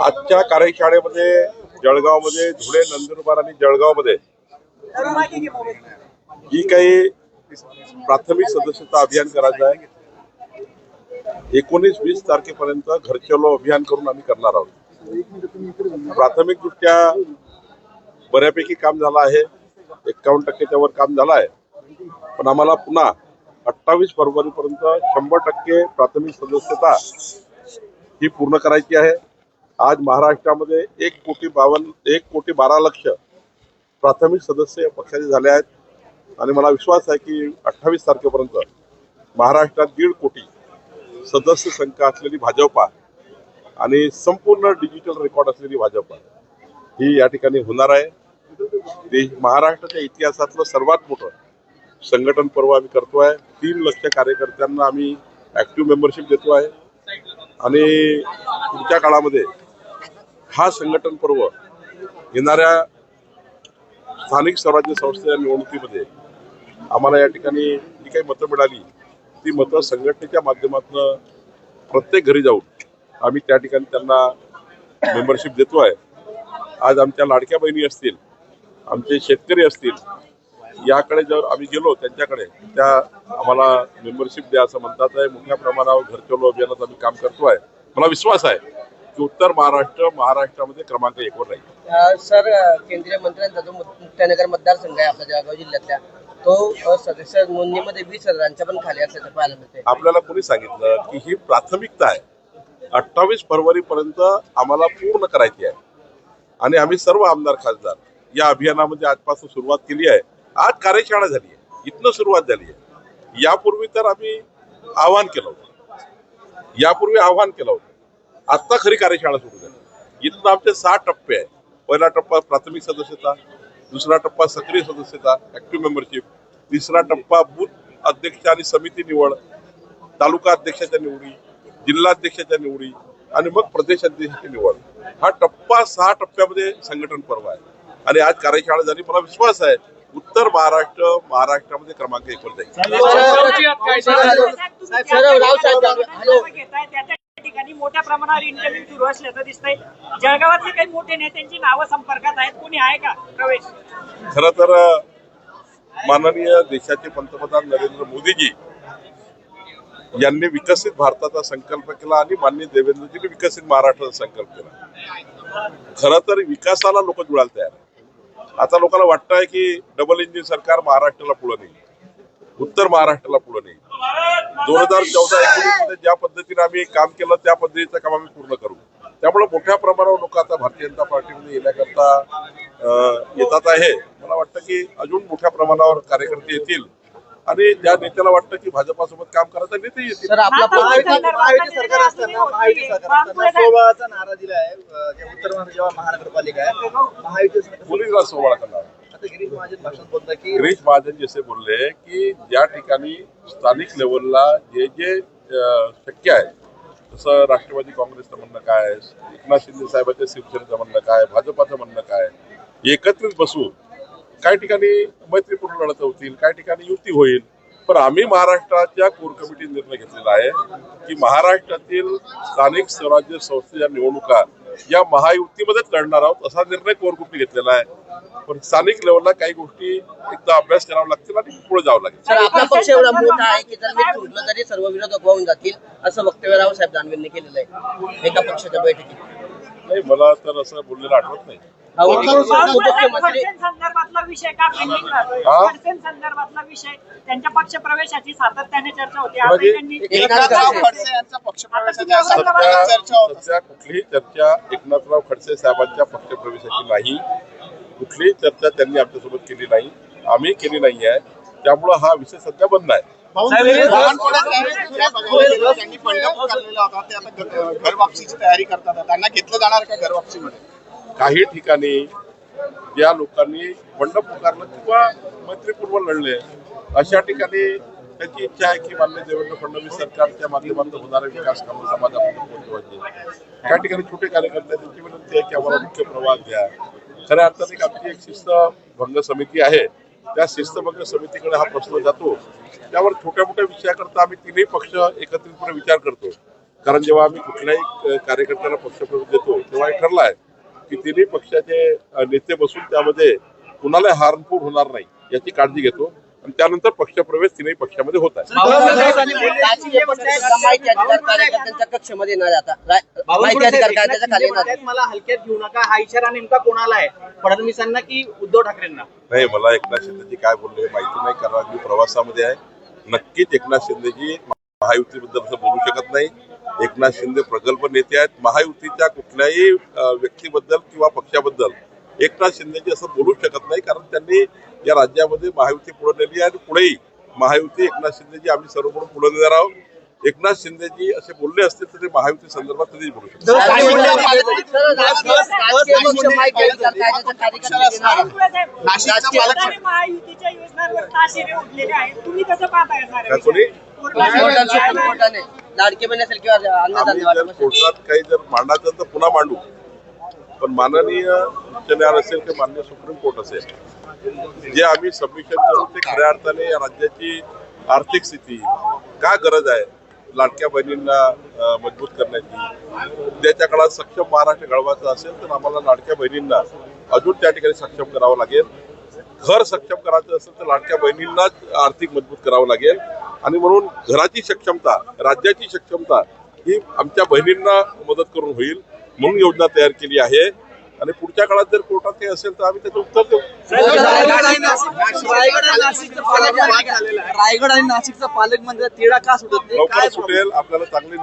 आजच्या कार्यशाळेमध्ये जळगावमध्ये धुळे नंदुरबार आणि जळगावमध्ये जी काही प्राथमिक सदस्यता अभियान करायचं आहे एकोणीस वीस तारखेपर्यंत घरचलो अभियान करून आम्ही करणार आहोत. प्राथमिक दृष्ट्या बऱ्यापैकी काम झालं आहे एक्कावन्न टक्क्याच्या वर काम झालं आहे. पण आम्हाला पुन्हा अठ्ठावीस फरवरीपर्यंत शंभर टक्के प्राथमिक सदस्यता ही पूर्ण करायची आहे. आज महाराष्ट्रामध्ये एक कोटी बावन्न एक कोटी बारा लक्ष प्राथमिक सदस्य पक्षाचे झाले आहेत. आणि मला विश्वास आहे की अठ्ठावीस तारखेपर्यंत महाराष्ट्रात दीड कोटी सदस्य संख्या असलेली भाजपा आणि संपूर्ण डिजिटल रेकॉर्ड असलेली भाजपा ही या ठिकाणी होणार आहे. ते महाराष्ट्राच्या इतिहासातलं सर्वात मोठं संघटन पर्व आम्ही करतो आहे तीन लक्ष कार्यकर्त्यांना आम्ही ऍक्टिव्ह मेंबरशिप देतो आहे आणि पुढच्या काळामध्ये हा संघटन पर्व येणाऱ्या स्थानिक स्वराज्य संस्थेच्या निवडणुकीमध्ये आम्हाला या ठिकाणी जी काही मतं मिळाली ती मतं संघटनेच्या माध्यमातून प्रत्येक घरी जाऊन आम्ही त्या ठिकाणी त्यांना मेंबरशिप देतो आहे आज आमच्या लाडक्या बहिणी असतील आमचे शेतकरी असतील याकडे जर आम्ही गेलो त्यांच्याकडे त्या आम्हाला मेंबरशिप द्या असं म्हणतात आहे. मोठ्या प्रमाणावर घरचलो अभियानात आम्ही काम करतो आहे. मला विश्वास आहे की उत्तर महाराष्ट्र महाराष्ट्रामध्ये क्रमांक एकवर राहील. सर केंद्रीय मंत्र्यांचा जो मुक्तानगर मतदारसंघ आहे आपल्या जळगाव जिल्ह्यातल्या. तो सदस्य नोंदणीमध्ये वीस हजारांच्या पण खाली असल्याचं पाहायला मिळते आपल्याला कोणी सांगितलं की ही प्राथमिकता आहे. अठ्ठावीस फरवरी पर्यंत आम्हाला पूर्ण करायची आहे. आणि आम्ही सर्व आमदार खासदार या अभियानामध्ये आजपासून सुरुवात केली आहे. आज कार्यशाळा झाली आहे. इथनं सुरुवात झाली आहे. यापूर्वी तर आम्ही आव्हान केलं होतं. यापूर्वी आव्हान केलं होतं. आत्ता खरी कार्यशाळा सुरू झाली इथनं आमचे सहा टप्पे आहेत. पहिला टप्पा प्राथमिक सदस्यता दुसरा टप्पा सक्रिय सदस्यता ऍक्टिव्ह मेंबरशिप तिसरा टप्पा बूथ अध्यक्ष आणि समिती निवड तालुका अध्यक्षाच्या निवडी जिल्हाध्यक्षाच्या निवडी आणि मग प्रदेश अध्यक्षाची निवड. हा टप्पा सहा टप्प्यामध्ये संघटन पर्व आहे. आणि आज कार्यशाळा झाली. मला विश्वास आहे उत्तर महाराष्ट्र महाराष्ट्रामध्ये क्रमांक एकवर जाईल सर, राव साहेब, हॅलो. घेताय त्या त्या ठिकाणी मोठ्या प्रमाणावर इंटरव्ह्यू सुरू असल्याचं दिसतंय. जळगावातले काही मोठे नेत्यांची नावं संपर्कात आहेत. कोणी आहे का? प्रवेश. खर तर माननीय देशाचे पंतप्रधान नरेंद्र मोदीजी यांनी विकसित भारताचा संकल्प केला आणि माननीय देवेंद्रजींनी विकसित महाराष्ट्राचा संकल्प केला. खरं तर विकासाला लोक जुळायला तयार आहे. आता लोकांना वाटतंय की डबल इंजिन सरकार महाराष्ट्राला पुढे नाही उत्तर महाराष्ट्राला पुढे नाही दोन हजार चौदा एकोणीसमध्ये ज्या पद्धतीने आम्ही काम केलं त्या पद्धतीचं काम आम्ही पूर्ण करू. त्यामुळे मोठ्या प्रमाणावर लोक आता भारतीय जनता पार्टीमध्ये येण्याकरता येतात आहे. मला वाटतं की अजून मोठ्या प्रमाणावर कार्यकर्ते येतील. आणि ज्या नेत्याला वाटतं की भाजपासोबत काम करायचं नेते येतील. सर आपला महायुती सरकार असताना अजूनही महायुती होत. सरकार असताना नाहीये. सोबळाचा नारा दिला आहे अं, जे उत्तर महाराष्ट्र जेव्हा महानगरपालिका आहे महायुती सरकार- मुलीला सोहळा करणार. आता गिरीश महाजन भाषण बोलतात की गिरीश महाजन जसे बोलले की ज्या ठिकाणी स्थानिक लेवलला जे जे अं, शक्य आहे जसं राष्ट्रवादी काँग्रेसचं म्हणणं काय आहे, एकनाथ शिंदे साहेबांच्या शिवसेनेचं म्हणणं काय भाजपाचं म्हणणं काय एकत्रित बसून काही ठिकाणी मैत्रीपूर्ण लढत होतील काही ठिकाणी युती होईल पण आम्ही महाराष्ट्राच्या कोर कमिटी निर्णय घेतलेला आहे की महाराष्ट्रातील स्थानिक स्वराज्य संस्थेच्या निवडणुका या महायुतीमध्येच लढणार आहोत असा निर्णय कोर कमिटी घेतलेला आहे. पण स्थानिक लेवलला काही गोष्टी एकदा अभ्यास करावा लागतील आणि पुढे जावं लागेल. सर आपला पक्ष एवढा मोठा आहे की जर मी तुटलं तरी सर्व विरोधक वाहून जातील असं वक्तव्य रावसाहेब दानवेंनी केलेलं आहे एका पक्षाच्या बैठकीत. नाही मला तर असं बोललेलं आठवत नाही. संदर्भातला विषय का पेंडिंग? खडसे संदर्भातला विषय त्यांच्या पक्ष प्रवेशाची सातत्याने चर्चा होती. त्यांनी सध्या कुठलीही चर्चा एकनाथराव खडसे साहेबांच्या पक्षप्रवेशाची नाही. कुठलीही चर्चा त्यांनी आमच्यासोबत केली नाही. आम्ही केली नाही आहे. त्यामुळं हा विषय सध्या बंद आहे. बावनकुळे त्यांनी मंडप काढलेला होता. ते आता घर- घर वापसीची तयारी करतात. त्यांना घेतलं जाणार का घर वापसीमध्ये काही ठिकाणी ज्या लोकांनी मंडप पुकारलं किंवा मैत्रीपूर्व लढले अशा ठिकाणी त्यांची इच्छा आहे की मान्य देवेंद्र फडणवीस सरकारच्या माध्यमातून होणारे विकास कामं समाजामध्ये पोहोचवायचे त्या ठिकाणी छोटे कार्यकर्ते त्यांची विनंती आहे की आम्हाला मुख्य प्रवास द्या. खऱ्या अर्थाने एक आमची एक शिस्त भंग समिती आहे. त्या शिस्तभंग समितीकडे हा प्रश्न जातो. त्यावर छोट्या मोठ्या विषयाकरता आम्ही तिन्ही पक्ष एकत्रितपणे विचार करतो. कारण जेव्हा आम्ही कुठल्याही कार्यकर्त्याला पक्षप्रवेश देतो तेव्हा हे ठरलं आहे. की तिन्ही पक्षाचे नेते बसून त्यामध्ये कुणाला हार्मफुल होणार नाही याची काळजी घेतो. आणि त्यानंतर पक्षप्रवेश तिन्ही पक्षामध्ये होत आहे. मला हलक्यात घेऊ नका. हा इशारा नेमका कोणाला आहे? फडणवीसांना की उद्धव ठाकरेंना? नाही मला एकनाथ शिंदेजी काय बोलले हे माहिती नाही कारण मी प्रवासामध्ये आहे. नक्कीच एकनाथ शिंदेजी महायुतीबद्दल असं बोलू शकत नाही. एकनाथ शिंदे प्रगल्भ नेते आहेत. महायुतीच्या कुठल्याही व्यक्तीबद्दल किंवा पक्षाबद्दल एकनाथ शिंदेजी असं बोलू शकत नाही. कारण त्यांनी या राज्यामध्ये महायुती पुढे नेली आहे आणि पुढेही महायुती एकनाथ शिंदेजी आम्ही सर्व म्हणून पुढे नेणार आहोत. एकनाथ शिंदेजी असे बोलले असते तर ते महायुती संदर्भात कधीच बोलू काय कोणी? बहीण असेल किंवा आम्ही जर. कोर्टात काही जर मांडायचं तर पुन्हा मांडू. पण माननीय उच्च न्यायालय असेल किंवा माननीय सुप्रीम कोर्ट असेल जे आम्ही सबमिशन करू ते खऱ्या अर्थाने या राज्याची आर्थिक स्थिती का गरज आहे? लाडक्या बहिणींना अं, मजबूत करण्याची. उद्याच्या काळात सक्षम महाराष्ट्र घडवायचा असेल तर आम्हाला लाडक्या बहिणींना अजून त्या ठिकाणी सक्षम करावं लागेल. घर सक्षम करायचं असेल तर लाडक्या बहिणींनाच आर्थिक मजबूत करावं लागेल. आणि म्हणून घराची सक्षमता राज्याची सक्षमता ही आमच्या बहिणींना मदत करून होईल म्हणून योजना तयार केली आहे. आणि पुढच्या काळात जर कोर्टात काही असेल तर आम्ही त्याचं उत्तर देऊ. रायगड आणि नाशिकचं पालकमंत्री रायगड आणि नाशिकचा पालकमंत्री तिढा का सुटत नाही? लवकर सुटेल आपल्याला चांगली